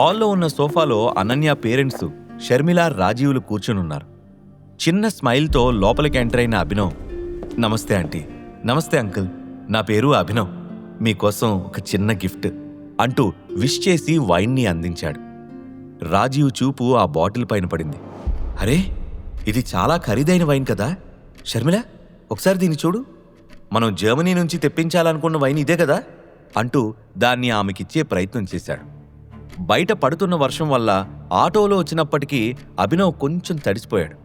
హాల్లో ఉన్న సోఫాలో అనన్య పేరెంట్స్ షర్మిల రాజీవులు కూర్చునున్నారు. చిన్న స్మైల్తో లోపలికి ఎంటర్ అయిన అభినవ్ నమస్తే ఆంటీ. నమస్తే అంకుల్. నా పేరు అభినవ్. మీకోసం ఒక చిన్న గిఫ్ట్ అంటూ విష్ చేసి వైన్ని అందించాడు. రాజీవ్ చూపు ఆ బాటిల్ పైన పడింది. అరే ఇది చాలా ఖరీదైన వైన్ కదా. షర్మిల ఒకసారి దీన్ని చూడు. మనం జర్మనీ నుంచి తెప్పించాలనుకున్న వైన్ ఇదే కదా అంటూ దాన్ని ఆమెకిచ్చే ప్రయత్నం చేశాడు. బయట పడుతున్న వర్షం వల్ల ఆటోలో వచ్చినప్పటికీ అభినవ్ కొంచెం తడిసిపోయాడు.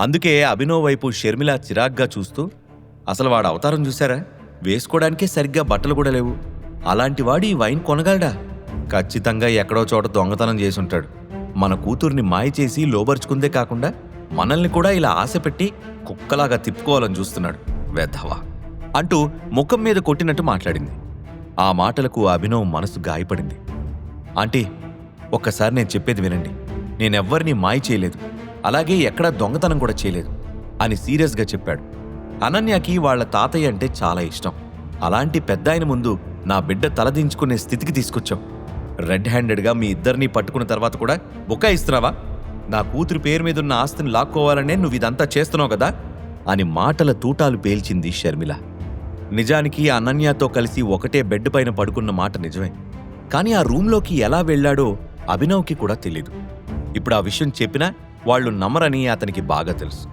అందుకే అభినవ్ వైపు షర్మిల చిరాగ్గా చూస్తూ అసలు వాడు అవతారం చూసారా వేసుకోవడానికే సరిగ్గా బట్టలు కూడా లేవు. అలాంటి వాడు ఈ వైన్ కొనగలడా? ఖచ్చితంగా ఎక్కడో చోట దొంగతనం చేసుంటాడు. మన కూతుర్ని మాయ చేసి లోబరుచుకుందే కాకుండా మనల్ని కూడా ఇలా ఆశపెట్టి కుక్కలాగా తిప్పుకోవాలని చూస్తున్నాడు వెధవా. అంటూ ముఖం మీద కొట్టినట్టు మాట్లాడింది. ఆ మాటలకు అభినవ్ మనసు గాయపడింది. ఆంటీ ఒక్కసారి నేను చెప్పేది వినండి. నేనెవ్వరినీ మాయ చేయలేదు. అలాగే ఎక్కడా దొంగతనం కూడా చేయలేదు అని సీరియస్గా చెప్పాడు. అనన్యకి వాళ్ళ తాతయ్య అంటే చాలా ఇష్టం. అలాంటి పెద్ద ఆయన ముందు నా బిడ్డ తలదించుకునే స్థితికి తీసుకొచ్చాం. రెడ్ హ్యాండెడ్గా మీ ఇద్దరినీ పట్టుకున్న తర్వాత కూడా బుక్క ఇస్తున్నావా? నా కూతురి పేరు మీద ఉన్న ఆస్తిని లాక్కోవాలనే నువ్వు ఇదంతా చేస్తున్నావు కదా? అని మాటల తూటాలు పేల్చింది షర్మిల. నిజానికి అనన్యతో కలిసి ఒకటే బెడ్ పైన పడుకున్న మాట నిజమే. కానీ ఆ రూంలోకి ఎలా వెళ్ళాడో అభినవ్కి కూడా తెలీదు. ఇప్పుడు ఆ విషయం చెప్పినా వాళ్ళు నమ్మరని అతనికి బాగా తెలుసు.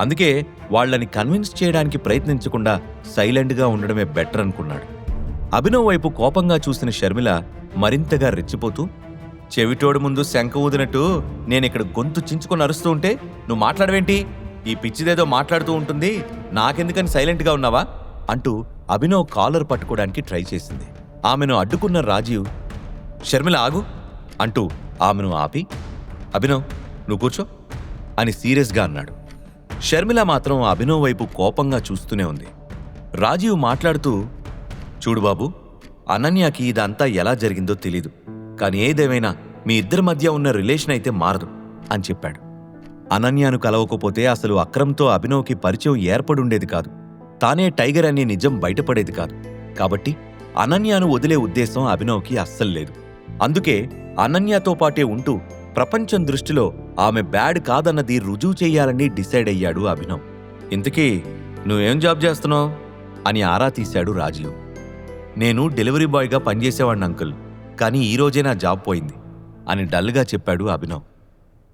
అందుకే వాళ్ళని కన్విన్స్ చేయడానికి ప్రయత్నించకుండా సైలెంట్గా ఉండడమే బెటర్ అనుకున్నాడు. అభినవ్ వైపు కోపంగా చూసిన షర్మిల మరింతగా రెచ్చిపోతూ చెవిటోడు ముందు శంఖ ఊదినట్టు నేనిక్కడ గొంతు చించుకొని అరుస్తూ ఉంటే నువ్వు మాట్లాడవేంటి? ఈ పిచ్చిదేదో మాట్లాడుతూ ఉంటుంది. నాకెందుకని సైలెంట్గా ఉన్నావా? అంటూ అభినవ్ కాలర్ పట్టుకోవడానికి ట్రై చేసింది. ఆమెను అడ్డుకున్న రాజీవ్ షర్మిల ఆగు అంటూ ఆమెను ఆపి అభినవ్ నువ్వు కూర్చో అని సీరియస్గా అన్నాడు. షర్మిల మాత్రం అభినవ్ వైపు కోపంగా చూస్తూనే ఉంది. రాజీవ్ మాట్లాడుతూ చూడు బాబు అనన్యకి ఇదంతా ఎలా జరిగిందో తెలీదు కానీ ఏదేమైనా మీ ఇద్దరి మధ్య ఉన్న రిలేషన్ అయితే మారదు అని చెప్పాడు. అనన్యను కలవకపోతే అసలు అక్రమ్తో అభినవ్కి పరిచయం ఏర్పడుండేది కాదు. తానే టైగర్ అనే నిజం బయటపడేది కాదు. కాబట్టి అనన్యను వదిలే ఉద్దేశం అభినవ్కి అస్సలు లేదు. అందుకే అనన్యతో పాటే ఉంటూ ప్రపంచం దృష్టిలో ఆమె బ్యాడ్ కాదన్నది రుజువు చేయాలని డిసైడ్ అయ్యాడు అభినవ్. ఇంతకీ నువ్వేం జాబ్ చేస్తున్నావు? అని ఆరా తీశాడు రాజీవ్ నేను డెలివరీ బాయ్గా పనిచేసేవాడిని అంకుల్ కానీ ఈ రోజే నా జాబ్ పోయింది అని డల్గా చెప్పాడు అభినవ్.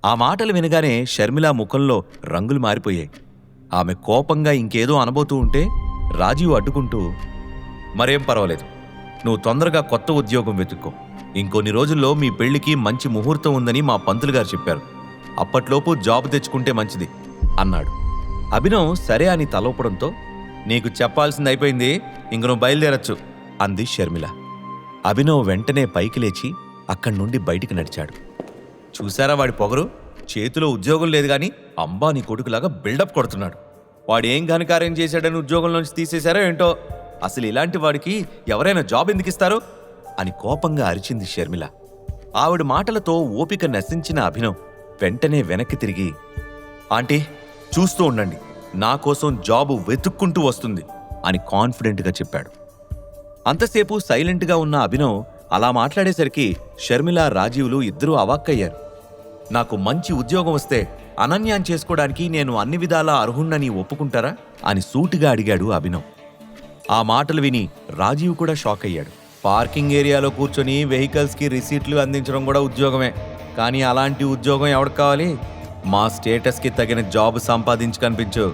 ఆ మాటలు వినగానే షర్మిల ముఖంలో రంగులు మారిపోయాయి. ఆమె కోపంగా ఇంకేదో అనబోతూ ఉంటే రాజీవ్ అడ్డుకుంటూ మరేం పర్వాలేదు నువ్వు తొందరగా కొత్త ఉద్యోగం వెతుక్కో. ఇంకొన్ని రోజుల్లో మీ పెళ్ళికి మంచి ముహూర్తం ఉందని మా పంతులు గారు చెప్పారు. అప్పట్లోపు జాబ్ తెచ్చుకుంటే మంచిది అన్నాడు. అభినవ్ సరే అని తలోపడంతో నీకు చెప్పాల్సింది అయిపోయింది ఇంక నువ్వు బయలుదేరచ్చు అంది షర్మిల. అభినవ్ వెంటనే పైకి లేచి అక్కడి నుండి బయటికి నడిచాడు. చూసారా వాడి పొగరు? చేతిలో ఉద్యోగం లేదు గాని అంబానీ కొడుకులాగా బిల్డప్ కొడుతున్నాడు. వాడు ఏం ఘనకార్యం చేశాడని ఉద్యోగంలోంచి తీసేశారో ఏంటో? అసలు ఇలాంటి వాడికి ఎవరైనా జాబ్ ఎందుకు ఇస్తారు? అని కోపంగా అరిచింది షర్మిల. ఆవిడ మాటలతో ఓపిక నశించిన అభినవ్ వెంటనే వెనక్కి తిరిగి ఆంటీ చూస్తూ ఉండండి. నా కోసం జాబు వెతుక్కుంటూ వస్తుంది అని కాన్ఫిడెంట్గా చెప్పాడు. అంతసేపు సైలెంట్గా ఉన్న అభినవ్ అలా మాట్లాడేసరికి షర్మిల రాజీవులు ఇద్దరూ అవాక్కయ్యారు. నాకు మంచి ఉద్యోగం వస్తే అనన్యాన్ని చేసుకోవడానికి నేను అన్ని విధాలా అర్హుణ్ణని ఒప్పుకుంటారా? అని సూటిగా అడిగాడు అభినవ్. ఆ మాటలు విని రాజీవ్ కూడా షాక్ అయ్యాడు. పార్కింగ్ ఏరియాలో కూర్చొని వెహికల్స్కి రిసీట్లు అందించడం కూడా ఉద్యోగమే. కానీ అలాంటి ఉద్యోగం ఎవరికి కావాలి? మా స్టేటస్కి తగిన జాబ్ సంపాదించి కనిపించు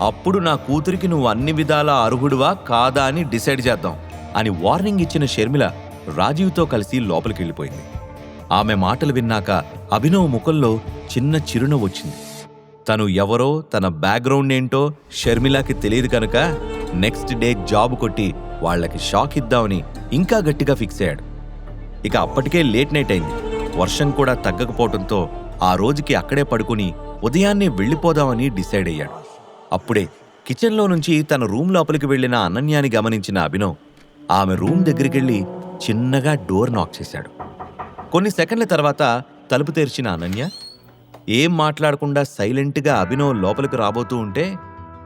అప్పుడు నా కూతురికి నువ్వు అన్ని విధాల అర్హుడువా కాదా అని డిసైడ్ చేద్దాం అని వార్నింగ్ ఇచ్చిన షర్మిల రాజీవ్తో కలిసి లోపలికి వెళ్ళిపోయింది ఆమె మాటలు విన్నాక అభినవ్ ముఖంలో చిన్న చిరునవ్వు వచ్చింది. తను ఎవరో తన బ్యాక్గ్రౌండ్ ఏంటో షర్మిలాకి తెలియదు కనుక నెక్స్ట్ డే జాబ్ కొట్టి వాళ్ళకి షాక్ ఇద్దామని ఇంకా గట్టిగా ఫిక్స్ అయ్యాడు. ఇక అప్పటికే లేట్ నైట్ అయింది. వర్షం కూడా తగ్గకపోవడంతో ఆ రోజుకి అక్కడే పడుకుని ఉదయాన్నే వెళ్ళిపోదామని డిసైడ్ అయ్యాడు. అప్పుడే కిచెన్లో నుంచి తన రూమ్ లోపలికి వెళ్ళిన అనన్యాని గమనించిన అభినవ్ ఆమె రూమ్ దగ్గరికెళ్ళి చిన్నగా డోర్ నాక్ చేశాడు. కొన్ని సెకండ్ల తర్వాత తలుపు తెరిచిన అనన్య ఏం మాట్లాడకుండా సైలెంట్గా అభినవ్ లోపలికి రాబోతూ ఉంటే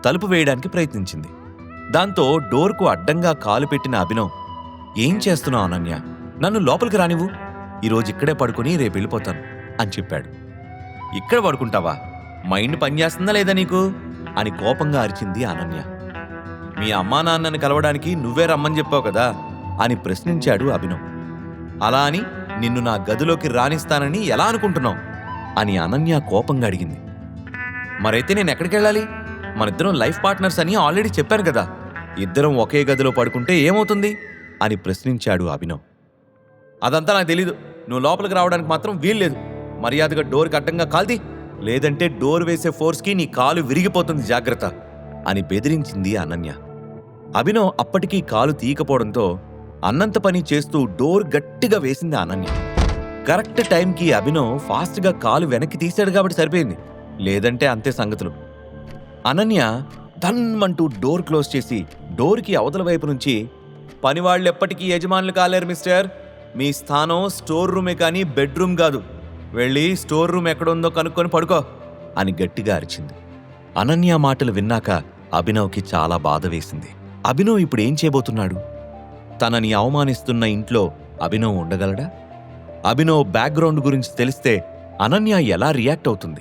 తలుపు వేయడానికి ప్రయత్నించింది. దాంతో డోర్కు అడ్డంగా కాలు పెట్టిన అభినవ్ ఏం చేస్తున్నావు అనన్య? నన్ను లోపలికి రానివ్వు. ఈరోజు ఇక్కడే పడుకుని రేపు వెళ్ళిపోతాను అని చెప్పాడు. ఇక్కడ పడుకుంటావా? మైండ్ పనిచేస్తుందా లేదా నీకు? అని కోపంగా అరిచింది అనన్య. మీ అమ్మా నాన్నని కలవడానికి నువ్వే రమ్మని చెప్పావు కదా అని ప్రశ్నించాడు అభినవ్. అలా అని నిన్ను నా గదిలోకి రాణిస్తానని ఎలా అనుకుంటున్నావు? అని అనన్య కోపంగా అడిగింది. మరైతే నేను ఎక్కడికి వెళ్ళాలి? మనిద్దరం లైఫ్ పార్ట్నర్స్ అని ఆల్రెడీ చెప్పాను కదా. ఇద్దరం ఒకే గదిలో పడుకుంటే ఏమవుతుంది? అని ప్రశ్నించాడు అభినవ్. అదంతా నాకు తెలీదు. నువ్వు లోపలికి రావడానికి మాత్రం వీల్లేదు మర్యాదగా డోర్కి అడ్డంగా కాల్ది లేదంటే డోర్ వేసే ఫోర్స్కి నీ కాలు విరిగిపోతుంది జాగ్రత్త అని బెదిరించింది అనన్య. అభినవ్ అప్పటికీ కాలు తీయకపోవడంతో అన్నంత పని చేస్తూ డోర్ గట్టిగా వేసింది అనన్య. కరెక్ట్ టైంకి అభినవ్ ఫాస్ట్గా కాలు వెనక్కి తీశాడు కాబట్టి సరిపోయింది. లేదంటే అంతే సంగతులు. అనన్య ధన్మంటూ డోర్ క్లోజ్ చేసి డోర్కి అవతల వైపు నుంచి పనివాళ్ళు ఎప్పటికీ యజమానులు కాలేరు మిస్టర్. మీ స్థానం స్టోర్ రూమే కానీ బెడ్రూమ్ కాదు. వెళ్ళి స్టోర్ రూమ్ ఎక్కడుందో కనుక్కొని పడుకో అని గట్టిగా అరిచింది. అనన్య మాటలు విన్నాక అభినవ్కి చాలా బాధ వేసింది. అభినవ్ ఇప్పుడు ఏం చేయబోతున్నాడు? తనని అవమానిస్తున్న ఇంట్లో అభినవ్ ఉండగలడా? అభినవ్ బ్యాక్గ్రౌండ్ గురించి తెలిస్తే అనన్య ఎలా రియాక్ట్ అవుతుంది?